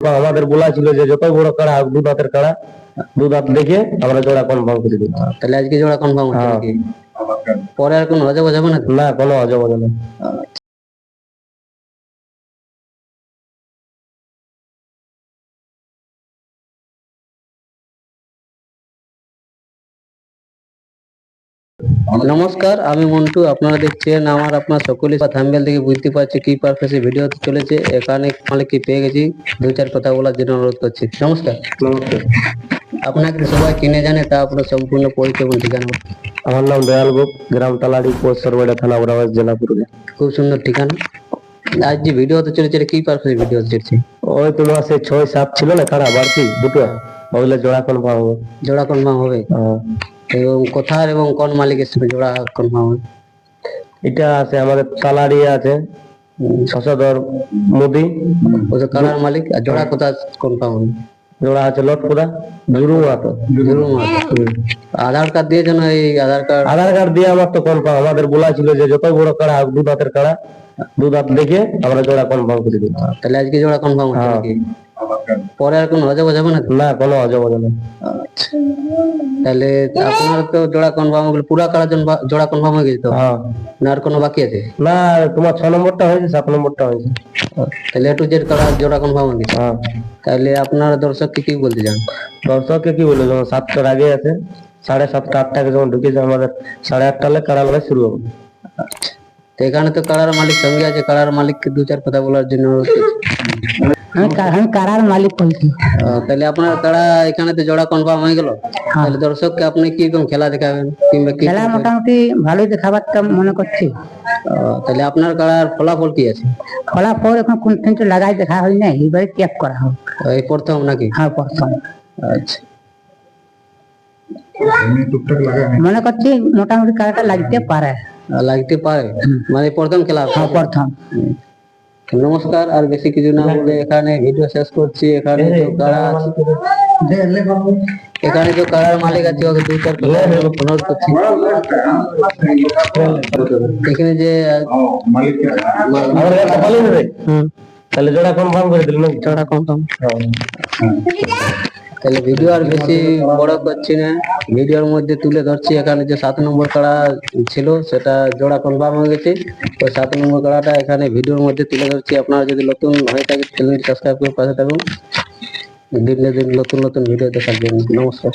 আমাদের বলা ছিল যে যত বড় কাড়া হোক দু দাঁতের কাড়া দু দাঁত দেখে আমরা জোড়া কনফার্ম করে দিব তাহলে আজকে জোড়া কনফার্ম হচ্ছে হ্যাঁ। নাকি পরে আর কোনো অজাব যাবে না? না কোনো অজব না নমস্কার আমি মন্টু। আপনারা দেখছেন আমার আপনার সকলে থাম্বেল থেকে বুঝতে পারছি কি পারপাসে ভিডিও চলেছে। এখানে মালিককে পেয়ে গেছি। দু চার কথা বলার জন্য অনুরোধ করছি। নমস্কার। নমস্কার। আপনাকে সবাই কিনে জানে তা আপনার সম্পূর্ণ পরিচয় এবং ঠিকানা। আমার নাম দয়াল গোপ গ্রাম তালাড়ি পোস্ট সরবেড়া থানা বরাবর জেলা পুরুলিয়া। খুব সুন্দর ঠিকানা। আজ যে ভিডিও হতে চলেছে কি পারপাসে ভিডিও চলেছে? ওই তোমার সে ছয় সাত ছিল না কাড়া বাড়তি দুটো। ওগুলো জোড়া কনফার্ম হবে। জোড়া কনফার্ম হবে। হ্যাঁ। এবং কোথার এবং কোন মালিকের সাথে জোড়া কনফার্ম হবে? এটা আছে আমাদের তালাড়ি আছে শশধর মোদি। ওদের কালার মালিক আর জোড়া কোথা কনফার্ম হবে? জোড়া আছে লটপুরা জুরু মাতো জরুর মাহাতো। আধার কার্ড দিয়েছে না এই আধার কার্ড আধার কার্ড দিয়ে আমার তো কনফার্ম আমাদের বলা ছিল যে যত বড় কাড়া হোক দু দাঁতের কাড়া দু দাঁত দেখে আমরা জোড়া কনফার্ম করে দিই। তাহলে আজকে জোড়া কনফার্ম হচ্ছে হ্যাঁ। পরে আর কোনো অজব যাবে না? না কোনো অজব না। তাহলে আপনার তো জোড়া কনফার্ম হয়ে গেল পুরা কাড়ার জন্য জোড়া কনফার্ম হয়ে গেছে তো? হ্যাঁ। না আর কোনো বাকি আছে? না তোমার ছ নম্বরটা হয়েছে সাত নম্বরটা হয়েছে। তাহলে একটু জেড কাড়া জোড়া কনফার্ম হয়ে গেছে। হ্যাঁ। তাহলে আপনার দর্শককে কি বলতে চান? দর্শককে কি বলব যখন সাতটার আগে আছে সাড়ে সাতটা আটটাকে যখন ঢুকেছে আমাদের সাড়ে আটটা হলে কাড়া লড়াই শুরু হবে। তো এখানে তো কাড়ার মালিক সঙ্গে আছে কাড়ার মালিককে দু চার কথা বলার জন্য অনুরোধ করছি। আমি কারার মালিক বলছি আহ, তাহলে আপনার কাড়া এখানে তো জোড়া কনফার্ম হয়ে গেল তাহলে দর্শককে আপনি কি রকম খেলা দেখাবেন কিংবা কি খেলা মোটামুটি ভালোই দেখাবার তো মনে করছি আহ, তাহলে আপনার কাড়ার ফলাফল কি আছে ফলাফল এখন কোন তিনটে লাগাই দেখা হয় না এবারে চেক করা হোক এই প্রথম নাকি হ্যাঁ প্রথম আচ্ছা মনে করছি মোটামুটি কারাটা লাগতে পারে আহ, লাগতে পারে মানে প্রথম খেলা হ্যাঁ প্রথম নমস্কার আর বেশি কিছু না বলে এখানে ভিডিও শেষ করছি এখানে তো কারা আছে এখানে তো কারার মালিক আছে ওকে দুই চার অনুরোধ করছি এখানে যে তাহলে জোড়া কনফার্ম করে দিল না জোড়া কনফার্ম তাহলে ভিডিও আর বেশি বড় করছি না। ভিডিওর মধ্যে তুলে ধরছি। এখানে যে সাত নম্বর কাড়া ছিল, সেটা জোড়া কনফার্ম হয়ে গেছে। তো সাত নম্বর কাড়াটা এখানে ভিডিওর মধ্যে তুলে ধরছি। আপনারা যদি নতুন হয়ে থাকে চ্যানেলটি সাবস্ক্রাইব করে পাশে থাকুন। দিন দিন নতুন নতুন ভিডিও দেখার জন্য। নমস্কার।